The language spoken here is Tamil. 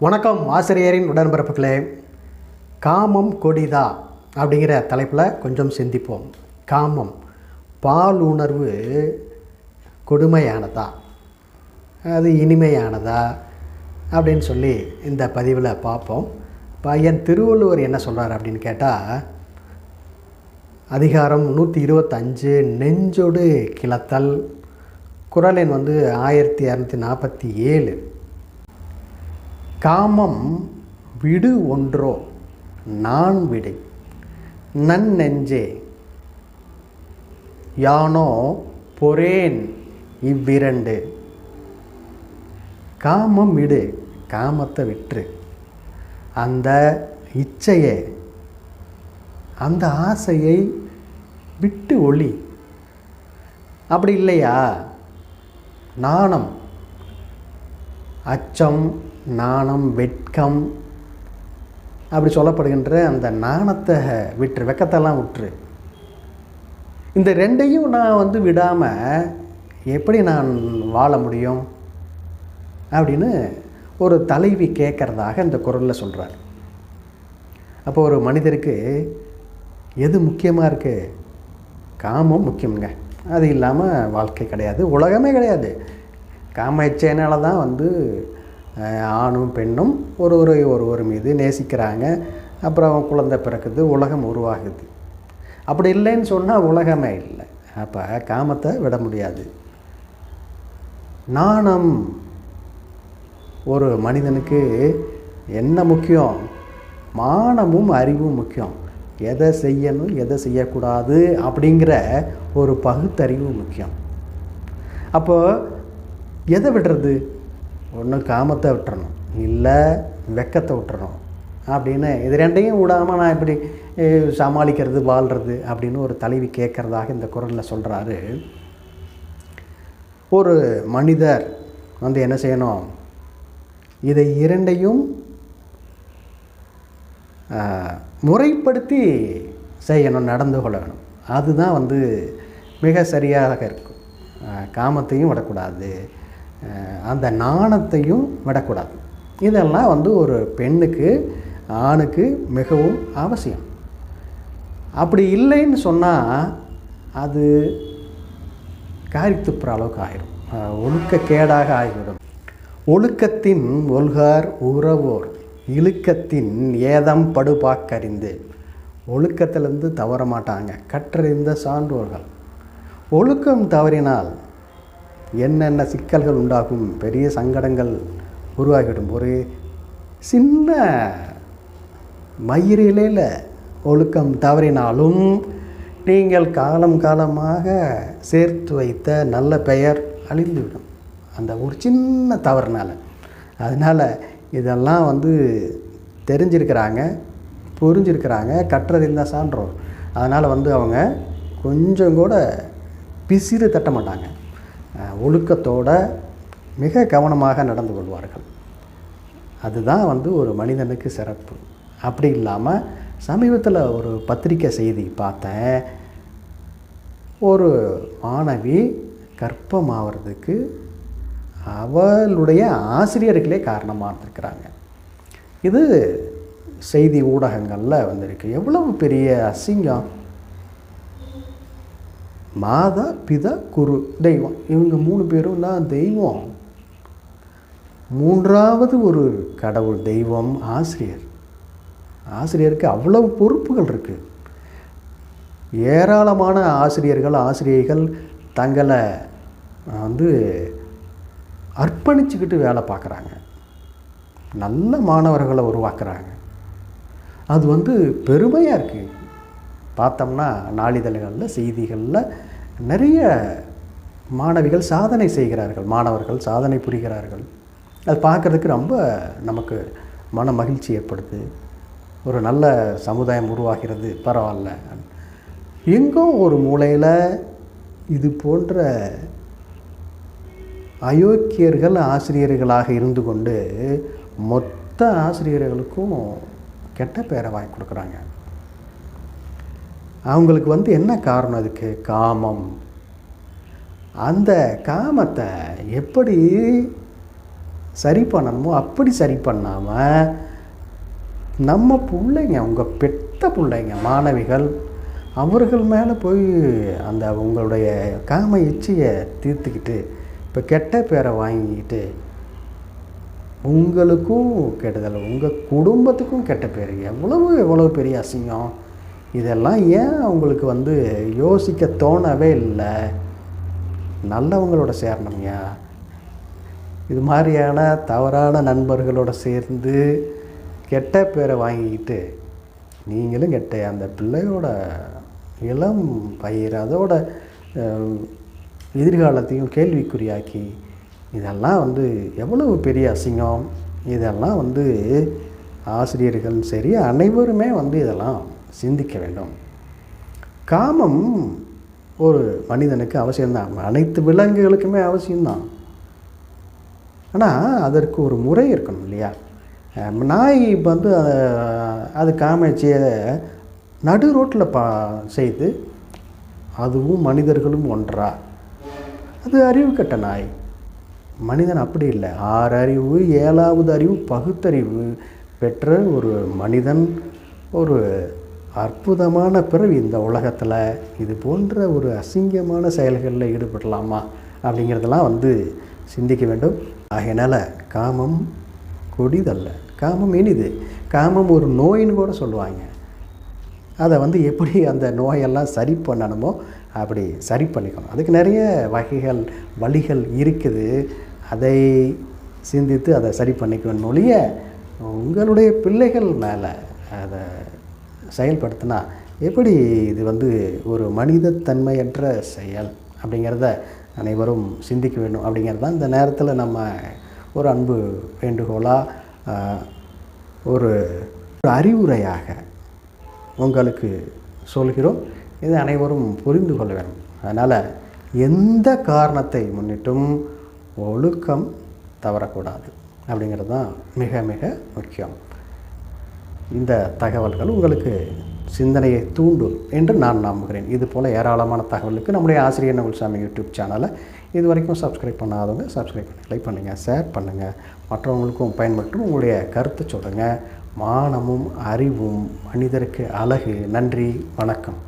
வணக்கம் ஆசிரியரின் உடன்பிறப்புகளே. காமம் கொடிதா? அப்படிங்கிற தலைப்பில் கொஞ்சம் சிந்திப்போம். காமம் பால் உணர்வு கொடுமையானதா? அது இனிமையானதா? அப்படின்னு சொல்லி இந்த பதிவில் பார்ப்போம். பையன் திருவள்ளுவர் என்ன சொல்கிறார் அப்படின்னு கேட்டால் அதிகாரம் நூற்றி இருபத்தஞ்சு நெஞ்சொடு கிளத்தல். குரல் எண் வந்து ஆயிரத்தி இரநூத்தி நாற்பத்தி ஏழு. காமம் விடு ஒன்றோ நான் விடை. நன்னெஞ்சே யானோ பொறேன் இவ்விரண்டு. காமம் விடு காமத்தை விற்று. அந்த இச்சையை அந்த ஆசையை விட்டு ஒளி. அப்படி இல்லையா? நாணம் அச்சம் நாணம் வெட்கம் அப்படி சொல்லப்படுகின்ற அந்த நாணத்தை விட்டுரு வெக்கத்தெல்லாம் விட்டுரு இந்த ரெண்டையும் நான் வந்து விடாமல் எப்படி நான் வாழ முடியும் அப்படின்னு ஒரு தலைவி கேட்குறதாக இந்த குரலில் சொல்கிறார் அப்போ ஒரு மனிதருக்கு எது முக்கியமாக இருக்குது காமம் முக்கியங்க அது இல்லாமல் வாழ்க்கை கிடையாது உலகமே கிடையாது. காம இச்சையினால தான் வந்து ஆணும் பெண்ணும் ஒரு ஒரு ஒருவர் மீது நேசிக்கிறாங்க. அப்புறம் குழந்தை பிறக்குது உலகம் உருவாகுது. அப்படி இல்லைன்னு சொன்னால் உலகமே இல்லை. அப்போ காமத்தை விட முடியாது. நாணம் ஒரு மனிதனுக்கு என்ன முக்கியம்? மானமும் அறிவும் முக்கியம். எதை செய்யணும் எதை செய்யக்கூடாது அப்படிங்கிற ஒரு பகுத்தறிவு முக்கியம். அப்போது எதை விடுறது? ஒன்று காமத்தை விட்டுறணும். இல்லை வெக்கத்தை விட்டுறணும். அப்படின்னு இது ரெண்டையும் விடாமல் நான் இப்படி சமாளிக்கிறது வாழ்கிறது அப்படின்னு ஒரு தலைவி கேட்குறதாக இந்த குரலில் சொல்கிறாரு ஒரு மனிதர் வந்து என்ன செய்யணும்? இதை இரண்டையும் முறைப்படுத்தி செய்யணும் நடந்து கொள்ளணும். அதுதான் வந்து மிக சரியாக இருக்கும். காமத்தையும் விடக்கூடாது. அந்த நாணத்தையும் விடக்கூடாது. இதெல்லாம் வந்து ஒரு பெண்ணுக்கு ஆணுக்கு மிகவும் அவசியம். அப்படி இல்லைன்னு சொன்னால் அது காரி துப்புற அளவுக்கு ஆயிரும். ஒழுக்கக்கேடாக ஆகிவிடும். ஒழுக்கத்தின் ஒல்கார் உறவோர் இழுக்கத்தின் ஏதம் படுபாக்கறிந்து ஒழுக்கத்திலிருந்து தவற மாட்டாங்க கற்றறிந்த சான்றோர்கள். ஒழுக்கம் தவறினால் என்னென்ன சிக்கல்கள் உண்டாகும் பெரிய சங்கடங்கள் உருவாகிவிடும். ஒரு சின்ன மயிரிலையில் ஒழுக்கம் தவறினாலும் நீங்கள் காலம் காலமாக சேர்த்து வைத்த நல்ல பெயர் அழிந்துவிடும். அந்த ஒரு சின்ன தவறுனால. அதனால் இதெல்லாம் வந்து தெரிஞ்சிருக்கிறாங்க புரிஞ்சிருக்கிறாங்க கற்றறிந்த சான்றோர். அதனால் வந்து அவங்க கொஞ்சம் கூட பிசிறு தட்ட மாட்டாங்க. ஒழுக்கத்தோட மிக கவனமாக நடந்து கொள்வார்கள். அதுதான் வந்து ஒரு மனிதனுக்கு சிறப்பு. அப்படி இல்லாமல் சமீபத்தில் ஒரு பத்திரிக்கை செய்தி பார்த்தேன். ஒரு மாணவி கர்ப்பமாகிறதுக்கு அவளுடைய ஆசிரியர்களே காரணமாக இருந்திருக்கிறாங்க இது செய்தி ஊடகங்களில் வந்திருக்கு. எவ்வளவு பெரிய அசிங்கம். மாதா பிதா குரு. தெய்வம். இவங்க மூணு பேரும் நான் தெய்வம். மூன்றாவது ஒரு கடவுள் தெய்வம் ஆசிரியர். ஆசிரியருக்கு அவ்வளவு பொறுப்புகள் இருக்குது ஏராளமான ஆசிரியர்கள் ஆசிரியைகள் தங்களை வந்து அர்ப்பணிச்சுக்கிட்டு வேலை பார்க்குறாங்க. நல்ல மாணவர்களை உருவாக்குறாங்க. அது வந்து பெருமையாக இருக்குது பார்த்தோம்னா நாளிதழ்களில் செய்திகளில் நிறைய மாணவிகள் சாதனை செய்கிறார்கள் மாணவர்கள் சாதனை புரிகிறார்கள். அது பார்க்குறதுக்கு ரொம்ப நமக்கு மன மகிழ்ச்சி ஏற்படுது. ஒரு நல்ல சமுதாயம் உருவாகிறது பரவாயில்ல. எங்கோ ஒரு மூலையில் இது போன்ற அயோக்கியர்கள் ஆசிரியர்களாக இருந்து கொண்டு மொத்த ஆசிரியர்களுக்கும் கெட்ட பேரை வாங்கி கொடுக்குறாங்க. அவங்களுக்கு வந்து என்ன காரணம் அதுக்கு? காமம். அந்த காமத்தை எப்படி சரி பண்ணணுமோ அப்படி சரி பண்ணாமல் நம்ம பிள்ளைங்க உங்கள் பெத்த பிள்ளைங்க மாணவிகள் அவர்கள் மேலே போய் அந்த உங்களுடைய காம இச்சையை தீர்த்துக்கிட்டு இப்போ கெட்ட பேரை வாங்கிக்கிட்டு உங்களுக்கும் கெடுதல் உங்கள் குடும்பத்துக்கும் கெட்ட பேர். எவ்வளவு எவ்வளோ பெரிய அசிங்கம். இதெல்லாம் ஏன் அவங்களுக்கு வந்து யோசிக்க தோணவே இல்லை? நல்லவங்களோட சேரணும்யா. இது மாதிரியான தவறான நண்பர்களோட சேர்ந்து கெட்ட பேரை வாங்கிக்கிட்டு நீங்களும் கெட்ட அந்த பிள்ளையோட இளம் பயிர் அதோட எதிர்காலத்தையும் கேள்விக்குறியாக்கி இதெல்லாம் வந்து எவ்வளவு பெரிய அசிங்கம்? இதெல்லாம் வந்து ஆசிரியர்கள் சரி அனைவருமே வந்து இதெல்லாம் சிந்திக்க வேண்டும். காமம் ஒரு மனிதனுக்கு அவசியம்தான். அனைத்து விலங்குகளுக்குமே அவசியம்தான். ஆனால் அதற்கு ஒரு முறை இருக்கணும் இல்லையா? நாய் வந்து அது காமச்சியை நடு ரோட்டில் பா செய்து அதுவும் மனிதர்களும் ஒன்றா. அது அறிவு கட்ட நாய். மனிதன் அப்படி இல்லை. ஆறு அறிவு ஏழாவது அறிவு பகுத்தறிவு பெற்ற ஒரு மனிதன் ஒரு அற்புதமான பிறவி இந்த உலகத்தில். இது போன்ற ஒரு அசிங்கமான செயல்களில் ஈடுபடலாமா? அப்படிங்கிறதெல்லாம் வந்து சிந்திக்க வேண்டும். ஆகையினால் காமம் கொடிதல்ல. காமம் இனிது. காமம் ஒரு நோயின்னு கூட சொல்லுவாங்க. அதை வந்து எப்படி அந்த நோயெல்லாம் சரி பண்ணணுமோ அப்படி சரி பண்ணிக்கணும். அதுக்கு நிறைய வகைகள் வழிகள் இருக்குது. அதை சிந்தித்து அதை சரி பண்ணிக்கணும் ஒழிய உங்களுடைய பிள்ளைகள் மேலே அதை செயல்படுத்தினா எப்படி இது வந்து ஒரு மனிதத்தன்மையற்ற செயல் அப்படிங்கிறத அனைவரும் சிந்திக்க வேண்டும் அப்படிங்கிறது தான் இந்த நேரத்தில் நம்ம ஒரு அன்பு வேண்டுகோளாக ஒரு ஒரு அறிவுரையாக உங்களுக்கு சொல்கிறோம். இதை அனைவரும் புரிந்து கொள்ள வேண்டும். அதனால் எந்த காரணத்தை முன்னிட்டும் ஒழுக்கம் தவறக்கூடாது அப்படிங்கிறது தான் மிக மிக முக்கியம். இந்த தகவல்கள் உங்களுக்கு சிந்தனையை தூண்டும் என்று நான் நம்புகிறேன். இது போல் ஏராளமான தகவலுக்கு நம்முடைய ஆசிரியர் நகுல்சாமி யூடியூப் சேனலை இது வரைக்கும் சப்ஸ்கிரைப் பண்ணாதவங்க சப்ஸ்கிரைப் பண்ணி லைக் பண்ணுங்கள் ஷேர் பண்ணுங்கள் மற்றவங்களுக்கும் பயன்பட்டு உங்களுடைய கருத்தை சொல்லுங்கள் மானமும் அறிவும் மனிதருக்கு அழகு. நன்றி வணக்கம்.